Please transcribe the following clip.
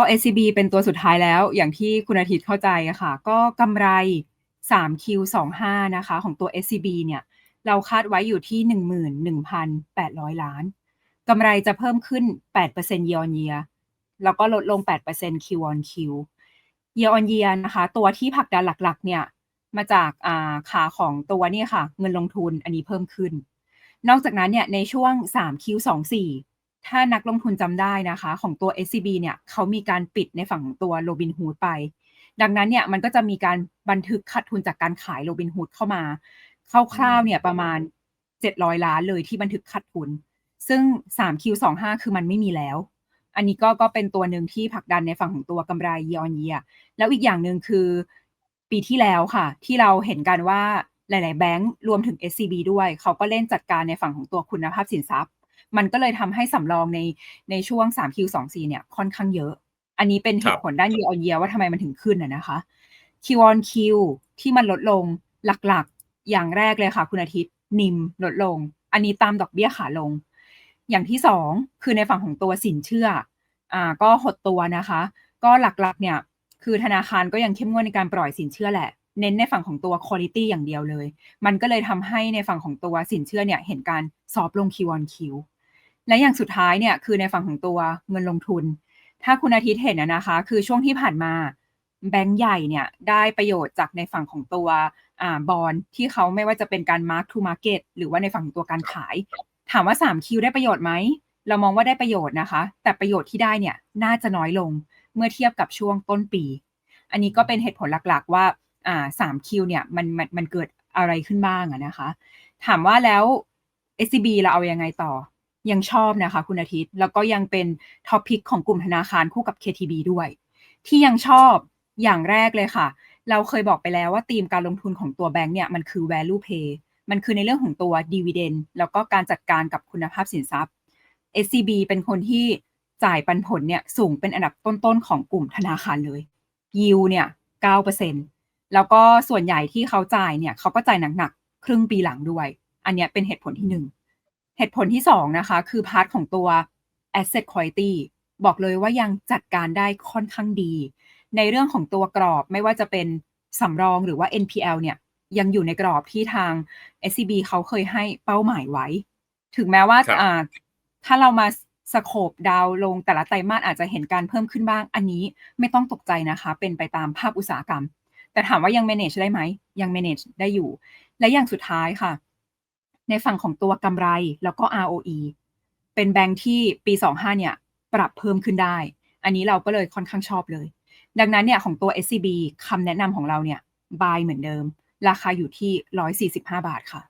ก็ SCB เป็นตัวสุดท้ายแล้วอย่างที่คุณอาทิตย์เข้าใจอะค่ะ ก็กำไร 3Q25 นะคะ ของตัว SCB เนี่ย เราคาดไว้อยู่ที่ 11,800 ล้านกำไรจะเพิ่มขึ้น 8% year on year แล้วก็ลดลง 8% Q on Q year on year นะคะ ตัวที่ผลักดันหลักๆ เนี่ย มาจากาขาของตัวนี่ค่ะ เงินลงทุนอันนี้เพิ่มขึ้น นอกจากนั้นเนี่ย ในช่วง 3Q24 ถ้านักลงทุนจำได้นะคะ ของตัว SCB เนี่ยเขามีการปิดในฝั่งตัว Robinhood ไป ดังนั้นเนี่ยมันก็จะมีการบันทึกขาดทุนจากการขาย Robinhood เข้ามาคร่าวๆเนี่ยประมาณ 700 ล้านเลยที่บันทึกขาดทุน ซึ่ง 3Q25 คือมันไม่มีแล้ว อันนี้ก็ก็เป็นตัวหนึ่งที่ผลักดันในฝั่งของตัวกำไร year on year แล้วอีกอย่างหนึ่งคือปีที่แล้วค่ะ ที่เราเห็นกันว่าหลาย ๆ แบงก์รวมถึง SCB ด้วย เขาก็เล่นจัดการในฝั่งของตัวคุณภาพสินทรัพย์ มันก็เลยทำให้สำรองในในช่วง 3Q24 เนี่ยค่อนข้างเยอะ อันนี้เป็นเหตุผลด้าน year on year ว่าทำไมมันถึงขึ้นอะนะคะ Q on Q ที่มันลดลงหลักๆ อย่างแรกเลยค่ะ คุณอาทิตย์นิมลดลง อันนี้ตามดอกเบี้ยขาลง อย่างที่สองคือในฝั่งของตัวสินเชื่ออ่าก็หดตัวนะคะ ก็หลักๆเนี่ยคือธนาคารก็ยังเข้มงวดในการปล่อยสินเชื่อแหละ เน้นในฝั่งของตัว quality อย่างเดียวเลย มันก็เลยทำให้ในฝั่งของตัวสินเชื่อเนี่ยเห็นการซอฟลง Q on Q และอย่างสุดท้ายเนี่ยคือในฝั่งของตัวเงินลงทุน ถ้าคุณอาทิตย์เห็นนะคะ คือช่วงที่ผ่านมาแบงก์ใหญ่เนี่ยได้ประโยชน์จากในฝั่งของตัวอบอนด์ที่เขาไม่ว่าจะเป็นการ mark to market หรือว่าในฝั่งของตัวการขาย ถามว่า 3Q ได้ประโยชน์ไหม เรามองว่าได้ประโยชน์นะคะ แต่ประโยชน์ที่ได้เนี่ยน่าจะน้อยลงเมื่อเทียบกับช่วงต้นปี อันนี้ก็เป็นเหตุผลหลักๆว่าอ่า 3Q เนี่ยมันมันมันเกิดอะไรขึ้นบ้างอะนะคะ ถามว่าแล้ว SCB เราเอายังไงต่อ ยังชอบนะคะคุณอาทิตย์ แล้วก็ยังเป็นท็อปพิกของกลุ่มธนาคารคู่กับ KTB ด้วย ที่ยังชอบอย่างแรกเลยค่ะ เราเคยบอกไปแล้วว่าธีมการลงทุนของตัวแบงก์เนี่ยมันคือ value pay มันคือในเรื่องของตัว dividend แล้วก็การจัดการกับคุณภาพสินทรัพย์ SCB เป็นคนที่จ่ายปันผลเนี่ยสูงเป็นอันดับต้นๆของกลุ่มธนาคารเลย yield เนี่ย9%แล้วก็ส่วนใหญ่ที่เขาจ่ายเนี่ยเขาก็จ่ายหนักๆครึ่งปีหลังด้วย อันเนี้ยเป็นเหตุผลที่1 เหตุผลที่2นะคะ คือพาร์ทของตัว asset quality บอกเลยว่ายังจัดการได้ค่อนข้างดี ในเรื่องของตัวกรอบไม่ว่าจะเป็นสำรองหรือว่า NPL เนี่ยยังอยู่ในกรอบที่ทาง SCB เขาเคยให้เป้าหมายไว้ ถึงแม้ว่าครับอ่าถ้าเรามาสโคปดาวลงแต่ละไตรมาสอาจจะเห็นการเพิ่มขึ้นบ้าง อันนี้ไม่ต้องตกใจนะคะ เป็นไปตามภาพอุตสาหกรรม แต่ถามว่ายัง manage ได้ไหม ยัง manage ได้อยู่ และอย่างสุดท้ายค่ะ ในฝั่งของตัวกำไรแล้วก็ ROE เป็นแบงค์ที่ปี 25 เนี่ย ปรับเพิ่มขึ้นได้ อันนี้เราก็เลยค่อนข้างชอบเลย ดังนั้นเนี่ยของตัว SCB คำแนะนำของเราเนี่ย buy เหมือนเดิม ราคาอยู่ที่ 145 บาทค่ะ